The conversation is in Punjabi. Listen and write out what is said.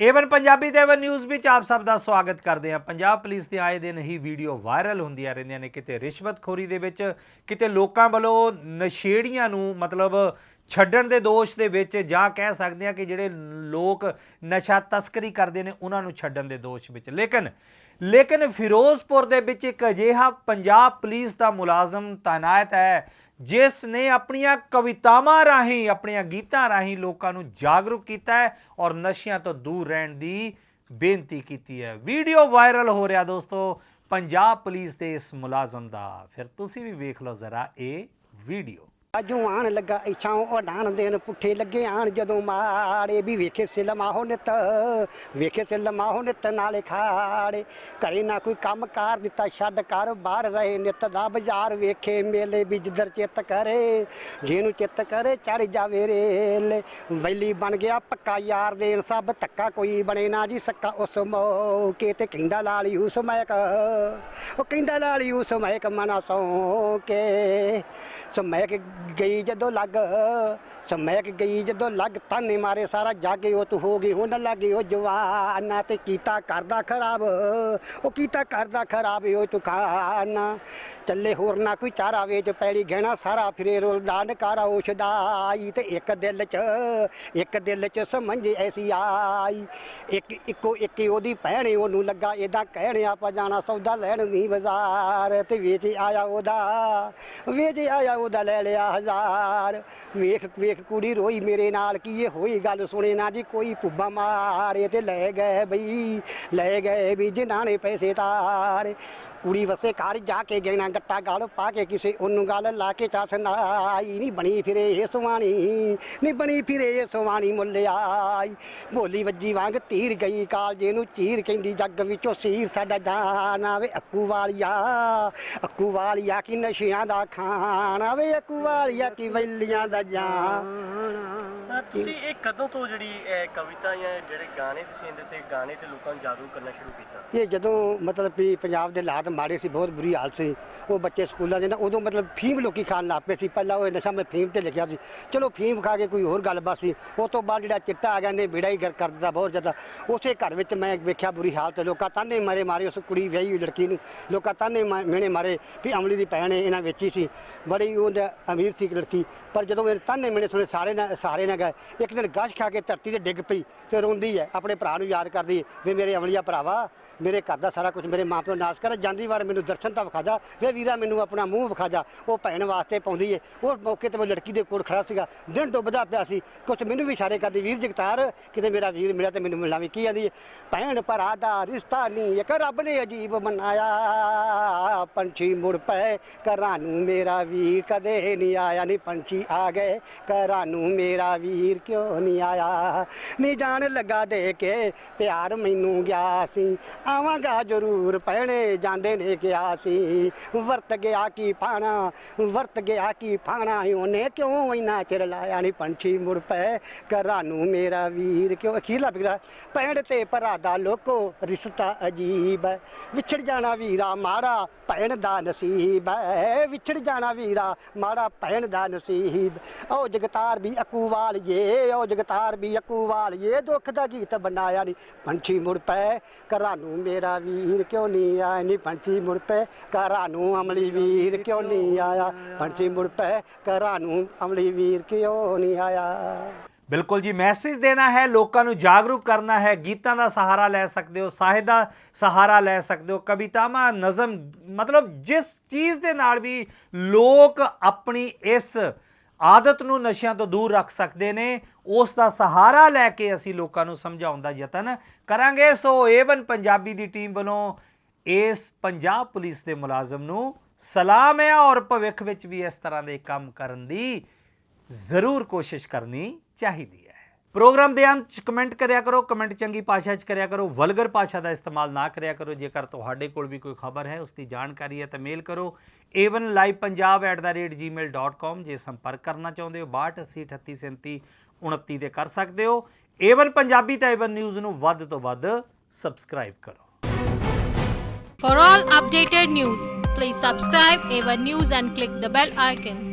ਏਵਨ ਪੰਜਾਬੀ ਤੇ ਏਵਨ ਨਿਊਜ਼ ਵਿੱਚ ਆਪ ਸਭ ਦਾ ਸਵਾਗਤ ਕਰਦੇ ਹਾਂ। ਪੰਜਾਬ ਪੁਲਿਸ ਦੇ ਆਏ ਦਿਨ ਹੀ ਵੀਡੀਓ ਵਾਇਰਲ ਹੁੰਦੀਆਂ ਰਹਿੰਦੀਆਂ ਨੇ ਕਿਤੇ ਰਿਸ਼ਵਤਖੋਰੀ ਦੇ ਵਿੱਚ, ਕਿਤੇ ਲੋਕਾਂ ਵੱਲੋਂ ਨਸ਼ੇੜੀਆਂ ਨੂੰ ਮਤਲਬ ਛੱਡਣ ਦੇ ਦੋਸ਼ ਦੇ ਵਿੱਚ ਜਾਂ ਕਹਿ ਸਕਦੇ ਹਾਂ ਕਿ ਜਿਹੜੇ ਲੋਕ ਨਸ਼ਾ ਤਸਕਰੀ ਕਰਦੇ ਨੇ, ਉਹਨਾਂ ਨੂੰ ਛੱਡਣ ਦੇ ਦੋਸ਼ ਵਿੱਚ। ਲੇਕਿਨ ਲੇਕਿਨ ਫਿਰੋਜ਼ਪੁਰ ਦੇ ਵਿੱਚ ਇੱਕ ਅਜਿਹਾ ਪੰਜਾਬ ਪੁਲਿਸ ਦਾ ਮੁਲਾਜ਼ਮ ਤਾਇਨਾਤ ਹੈ, ਜਿਸ ਨੇ ਆਪਣੀਆਂ ਕਵਿਤਾਵਾਂ ਰਾਹੀਂ, ਆਪਣੀਆਂ ਗੀਤਾਂ ਰਾਹੀਂ ਲੋਕਾਂ ਨੂੰ ਜਾਗਰੂਕ ਕੀਤਾ ਹੈ ਔਰ ਨਸ਼ਿਆਂ ਤੋਂ ਦੂਰ ਰਹਿਣ ਦੀ ਬੇਨਤੀ ਕੀਤੀ ਹੈ। ਵੀਡੀਓ ਵਾਇਰਲ ਹੋ ਰਿਹਾ ਦੋਸਤੋ, ਪੰਜਾਬ ਪੁਲਿਸ ਦੇ ਇਸ ਮੁਲਾਜ਼ਮ ਦਾ। ਫਿਰ ਤੁਸੀਂ ਵੀ ਵੇਖ ਲਓ ਜ਼ਰਾ ਇਹ ਵੀਡੀਓ। ਅਜੂ ਆਣ ਲੱਗਾ ਇੱਛਾਂ ਉਡਾਣ ਦੇਣ ਪੁੱਠੇ ਲੱਗੇ ਆਣ, ਜਦੋਂ ਮਾੜੇ ਵੀ ਵੇਖੇ ਸਿਲਮਾ ਨਿਤ, ਵੇਖੇ ਸਿਲਮਾ ਨਿਤ ਨਾਲੇ ਖਾੜੇ। ਘਰੇ ਨਾ ਕੋਈ ਕੰਮ ਕਾਰ ਦਿੱਤਾ, ਛੱਡ ਕਰ ਬਾਹਰ ਰਹੇ ਨਿਤ ਦਾ ਬਾਜ਼ਾਰ ਵੇਖੇ, ਮੇਲੇ ਵੀ ਜਿੱਧਰ ਚਿੱਤ ਕਰੇ, ਜਿਹਨੂੰ ਚਿੱਤ ਕਰੇ ਚੜ ਜਾਵੇ ਰੇਲ। ਵੈਲੀ ਬਣ ਗਿਆ ਪੱਕਾ ਯਾਰ ਦੇਣ, ਸਭ ਧੱਕਾ ਕੋਈ ਬਣੇ ਨਾ ਜੀ ਸੱਕਾ ਉਸ ਮੌਕੇ ਤੇ ਕਹਿੰਦਾ ਲਾਲੀ ਉਸ ਮੈਕ ਉਹ ਕਹਿੰਦਾ ਲਾਲੀ ਉਸ ਮੈਕ ਮਨਾ ਸੌ ਕੇ ਸਮੈਕ ਗਈ ਜਦੋਂ ਲੱਗ ਸਮੈਕ ਗਈ ਜਦੋਂ ਲੱਗ ਤਾਨੇ ਮਾਰੇ ਸਾਰਾ ਜਾਗੇ ਉਹ ਤੂੰ ਹੋ ਗਈ। ਹੁਣ ਲੱਗੇ ਉਹ ਜਵਾਨਾ ਤੇ ਕੀਤਾ ਕਰਦਾ ਖਰਾਬ। ਉਹ ਕੀਤਾ ਕਰਦਾ ਖਰਾਬ ਉਹ ਤੂੰ ਖਾਨਾ ਚੱਲੇ ਹੋਰ ਨਾ ਕੋਈ ਚਾਰਾ ਵੇਚ ਪੈੜੀ ਗਹਿਣਾ ਸਾਰਾ ਫਿਰੇ ਰੁਲਦਾ ਨਕਾਰਾ ਉਛਦਾਈ ਤੇ ਇੱਕ ਦਿਲ ਚ, ਇੱਕ ਦਿਲ ਚ ਸਮਝ ਐਸੀ ਆਈ। ਇੱਕ, ਇੱਕੋ ਇੱਕ ਉਹਦੀ ਭੈਣੇ ਉਹਨੂੰ ਲੱਗਾ ਇਹਦਾ ਕਹਿਣ, ਆਪਾਂ ਜਾਣਾ ਸੌਦਾ ਲੈਣ ਨਹੀਂ ਬਾਜ਼ਾਰ ਤੇ ਵੇਚ ਆਇਆ ਉਹਦਾ, ਵੇਚ ਆਇਆ ਉਹਦਾ ਲੈ ਲਿਆ ਹਜ਼ਾਰ। ਵੇਖ ਵੇਖ ਕੁੜੀ ਰੋਈ ਮੇਰੇ ਨਾਲ ਕੀ ਇਹ ਹੋਈ ਗੱਲ ਸੁਣੇ ਨਾ ਜੀ, ਕੋਈ ਪੁੱਬਾ ਮਾਰੇ ਤੇ ਲੈ ਗਏ ਬਈ, ਲੈ ਗਏ ਵੀ ਜਿਨ੍ਹਾਂ ਨੇ ਪੈਸੇ ਤਾਰੇ। ਕੁੜੀ ਵਸੇ ਘਰ ਜਾ ਕੇ ਗਹਿਣਾ ਗੱਟਾ ਗਲ ਪਾ ਕੇ ਕਿਸੇ ਉਹਨੂੰ ਗੱਲ ਲਾ ਕੇ ਚਸ ਨਾਈ। ਨਹੀਂ ਬਣੀ ਫਿਰੇ ਇਹ ਸੁਆਣੀ ਨਹੀਂ ਬਣੀ ਫਿਰੇ ਇਹ ਸੁਆਣੀ ਮੁੱਲਿਆਈ ਬੋਲੀ ਵੱਜੀ ਵਾਂਗ ਤੀਰ ਗਈ ਕਾਲਜੇ ਨੂੰ ਚੀਰ ਕਹਿੰਦੀ ਜੱਗ ਵਿੱਚੋਂ ਸੀਰ ਸਾਡਾ ਜਾਨ ਆਵੇ ਅੱਕੂ ਵਾਲੀਆ। ਅੱਕੂ ਵਾਲੀਆ ਕੀ ਨਸ਼ਿਆਂ ਦਾ ਖਾਣਾ ਵੇ ਅੱਕੂ ਵਾਲੀਆ ਕੀ ਵੈਲੀਆਂ ਦਾ ਜਾਨ। ਤੁਸੀਂ ਇਹ ਕਦੋਂ ਤੋਂ ਜਿਹੜੀ ਕਵਿਤਾ ਜਾਂ ਜਿਹੜੇ ਗਾਣੇ ਤੁਸੀਂ ਇਹਦੇ ਤੇ ਗਾਣੇ ਤੇ ਲੋਕਾਂ ਨੂੰ ਜਾਗਰੂਕ ਕਰਨਾ ਸ਼ੁਰੂ ਕੀਤਾ? ਇਹ ਜਦੋਂ ਮਤਲਬ ਵੀ ਪੰਜਾਬ ਦੇ ਹਾਲਾਤ ਮਾੜੇ ਸੀ, ਬਹੁਤ ਬੁਰੀ ਹਾਲਤ ਸੀ। ਉਹ ਬੱਚੇ ਸਕੂਲਾਂ ਦੇ ਨਾ, ਉਦੋਂ ਮਤਲਬ ਫੀਮ ਲੋਕੀ ਖਾਣ ਲੱਗ ਪਏ ਸੀ। ਪਹਿਲਾਂ ਉਹ ਨਸ਼ਾ ਮੈਂ ਫੀਮ ਤੇ ਲਿਖਿਆ ਸੀ। ਚਲੋ ਫੀਮ ਖਾ ਕੇ ਕੋਈ ਹੋਰ ਗੱਲਬਾਤ ਸੀ। ਉਸ ਤੋਂ ਬਾਅਦ ਜਿਹੜਾ ਚਿੱਟਾ ਆ ਗਿਆ ਨੇ ਵਿੜਾ ਹੀ ਗਰ ਕਰ ਦਿੱਤਾ ਬਹੁਤ ਜ਼ਿਆਦਾ। ਉਸੇ ਘਰ ਵਿੱਚ ਮੈਂ ਵੇਖਿਆ ਬੁਰੀ ਹਾਲਤ। ਲੋਕਾਂ ਤਾਨੇ ਮਾਰੇ ਮਾਰੇ ਉਸ ਕੁੜੀ ਵਿਆਹੀ ਹੋਈ ਲੜਕੀ ਨੂੰ। ਲੋਕਾਂ ਤਾਨੇ ਮਾ- ਮਿਹਣੇ ਮਾਰੇ ਵੀ ਅਮਲੀ ਦੀ ਭੈਣ ਹੈ ਇਹਨਾਂ ਵੇਚੀ ਸੀ। ਬੜੀ ਉਹ ਅਮੀਰ ਸੀ ਇੱਕ ਲੜਕੀ। ਪਰ ਜਦੋਂ ਮੇਰੇ ਤਾਨੇ ਮਿਹਣੇ ਸੁਣੇ, ਸਾਰੇ ਨਾ ਸਾਰੇ ਨਾ ਗਏ। ਇੱਕ ਦਿਨ ਗਸ਼ ਖਾ ਕੇ ਧਰਤੀ ਤੇ ਡਿੱਗ ਪਈ ਤੇ ਰੋਂਦੀ ਹੈ, ਆਪਣੇ ਭਰਾ ਨੂੰ ਯਾਦ ਕਰਦੀ ਵੀ ਮੇਰੇ ਅਮਲੀਆ ਭਰਾਵਾ ਮੇਰੇ ਘਰ ਦਾ ਸਾਰਾ ਕੁਝ ਮੇਰੇ ਮਾਂ ਪਿਓ ਨਾਸ ਕਰ, ਜਾਂਦੀ ਵਾਰ ਮੈਨੂੰ ਦਰਸ਼ਨ ਤਾਂ ਵਿਖਾ ਜਾ, ਵੇ ਵੀਰਾ ਮੈਨੂੰ ਆਪਣਾ ਮੂੰਹ ਵਿਖਾ ਜਾ, ਉਹ ਭੈਣ ਵਾਸਤੇ ਪਾਉਂਦੀ ਏ। ਉਹ ਮੌਕੇ ਤੇ ਮੈਂ ਲੜਕੀ ਦੇ ਕੋਲ ਖੜਾ ਸੀਗਾ, ਦਿਨ ਡੁੱਬਦਾ ਪਿਆ ਸੀ ਕੁਝ ਮੈਨੂੰ ਵੀ ਇਸ਼ਾਰੇ ਕਰਦੀ, ਵੀਰ ਜਗਤਾਰ, ਕਿਤੇ ਮੇਰਾ ਵੀਰ ਮਿਲਿਆ ਤੇ ਮੈਨੂੰ ਮਿਲਣਾ ਕੀ ਆਂਦੀ ਏ? ਭੈਣ ਭਰਾ ਦਾ ਰਿਸ਼ਤਾ ਨਹੀਂ ਇੱਕ ਰੱਬ ਨੇ ਅਜੀਬ ਮਨਾਇਆ, ਪੰਛੀ ਮੁੜ ਪਏ, ਘਰਾਂ ਨੂੰ ਮੇਰਾ ਵੀਰ ਕਦੇ ਨਹੀਂ ਆਇਆ ਨਹੀਂ ਪੰਛੀ ਆ ਗਏ, ਘਰਾਂ ਨੂੰ ਮੇਰਾ ਵੀਰ ਕਿਉਂ ਨਹੀਂ ਆਇਆ? ਨਹੀਂ ਜਾਣ ਲੱਗਾ ਦੇ ਕੇ, ਪਿਆਰ ਮੈਨੂੰ ਗਿਆ ਸੀ ਆਵਾਂਗਾ ਜ਼ਰੂਰ ਪਹਿਣੇ ਜਾਂਦੇ ਨੇ ਕਿਹਾ ਸੀ? ਵਰਤ ਗਿਆ ਕੀ ਫਾਣਾ ਵਰਤ ਗਿਆ ਕੀ ਪਾਣਾ? ਉਹਨੇ ਕਿਉਂ ਇੰਨਾ ਚਿਰ ਲਾਇਆ ਨਹੀਂ ਪੰਛੀ ਮੁੜ ਪਏ ਘਰਾਂ ਨੂੰ ਮੇਰਾ ਵੀਰ ਕਿਉਂ? ਅਖੀਰਲਾ ਬਿਗੜਾ ਪੈਣ ਤੇ ਭਰਾ ਦਾ ਲੋਕੋ ਰਿਸ਼ਤਾ ਅਜੀਬ ਹੈ ਵਿਛੜ ਜਾਣਾ ਵੀਰਾ ਮਾੜਾ ਭੈਣ ਦਾ ਨਸੀਬ ਹੈ ਵਿਛੜ ਜਾਣਾ ਵੀਰਾ ਮਾੜਾ ਭੈਣ ਦਾ ਨਸੀਬ। ਓ ਜਗਤਾਰ ਵੀ ਅਕੂ ਵਾਲੀਏ, ਓ ਜਗਤਾਰ ਵੀ ਅਕੂ ਵਾਲੀਏ। ਦੁੱਖ ਦਾ ਗੀਤ ਬਣਾਇਆ ਨਹੀਂ ਪੰਛੀ ਮੁੜ ਪਏ ਘਰਾਂ ਨੂੰ ਮੇਰਾ ਵੀਰ ਕਿਉਂ ਨਹੀਂ ਆਇਆ? ਨਹੀਂ ਪੰਛੀ ਮੁੜ ਪਏ, ਘਰਾਂ ਨੂੰ ਅਮਲੀ ਵੀਰ ਕਿਉਂ ਨਹੀਂ ਆਇਆ? ਪੰਛੀ ਮੁੜ ਪਏ, ਘਰਾਂ ਨੂੰ ਅਮਲੀ ਵੀਰ ਕਿਉਂ ਨਹੀਂ ਆਇਆ? ਬਿਲਕੁਲ ਜੀ, ਮੈਸੇਜ ਦੇਣਾ ਹੈ, ਲੋਕਾਂ ਨੂੰ ਜਾਗਰੂਕ ਕਰਨਾ ਹੈ, ਗੀਤਾਂ ਦਾ ਸਹਾਰਾ ਲੈ ਸਕਦੇ ਹੋ, ਸਾਹਿਤ ਦਾ ਸਹਾਰਾ ਲੈ ਸਕਦੇ ਹੋ, ਕਵਿਤਾਵਾਂ, ਨਜ਼ਮ, ਮਤਲਬ ਜਿਸ ਚੀਜ਼ ਦੇ ਨਾਲ ਵੀ ਲੋਕ ਆਪਣੀ ਇਸ ਆਦਤ ਨੂੰ ਨਸ਼ਿਆਂ ਤੋਂ ਦੂਰ ਰੱਖ ਸਕਦੇ ਨੇ, ਉਸ ਦਾ ਸਹਾਰਾ ਲੈ ਕੇ ਅਸੀਂ ਲੋਕਾਂ ਨੂੰ ਸਮਝਾਉਣ ਦਾ ਯਤਨ ਕਰਾਂਗੇ। ਸੋ ਏਵਨ ਪੰਜਾਬੀ ਦੀ ਟੀਮ ਵੱਲੋਂ ਇਸ ਪੰਜਾਬ ਪੁਲਿਸ ਦੇ ਮੁਲਾਜ਼ਮ ਨੂੰ ਸਲਾਮ ਹੈ ਔਰ ਭਵਿੱਖ ਵਿੱਚ ਵੀ ਇਸ ਤਰ੍ਹਾਂ ਦੇ ਕੰਮ ਕਰਨ ਦੀ ਜ਼ਰੂਰ ਕੋਸ਼ਿਸ਼ ਕਰਨੀ ਚਾਹੀਦੀ ਹੈ। ਪ੍ਰੋਗਰਾਮ ਦੇ ਅੰਤ ਚ ਕਮੈਂਟ ਕਰਿਆ ਕਰੋ ਕਮੈਂਟ ਚੰਗੀ ਭਾਸ਼ਾ ਚ ਕਰਿਆ ਕਰੋ ਵਲਗਰ ਭਾਸ਼ਾ ਦਾ ਇਸਤੇਮਾਲ ਨਾ ਕਰਿਆ ਕਰੋ ਜੇਕਰ ਤੁਹਾਡੇ ਕੋਲ ਵੀ ਕੋਈ ਖਬਰ ਹੈ ਉਸ ਦੀ ਜਾਣਕਾਰੀ ਹੈ ਤਾਂ ਮੇਲ ਕਰੋ। Avonlivepunjab@gmail.com ਜੇ ਸੰਪਰਕ ਕਰਨਾ ਚਾਹੁੰਦੇ ਹੋ 6280383729 ਤੇ ਕਰ ਸਕਦੇ ਹੋ। ਏਵਨ ਪੰਜਾਬੀ ਤੇ ਏਵਨ ਨਿਊਜ਼ ਨੂੰ ਵੱਧ ਤੋਂ ਵੱਧ ਸਬਸਕ੍ਰਾਈਬ ਕਰੋ। For all updated news, please subscribe Ava News and click the bell icon.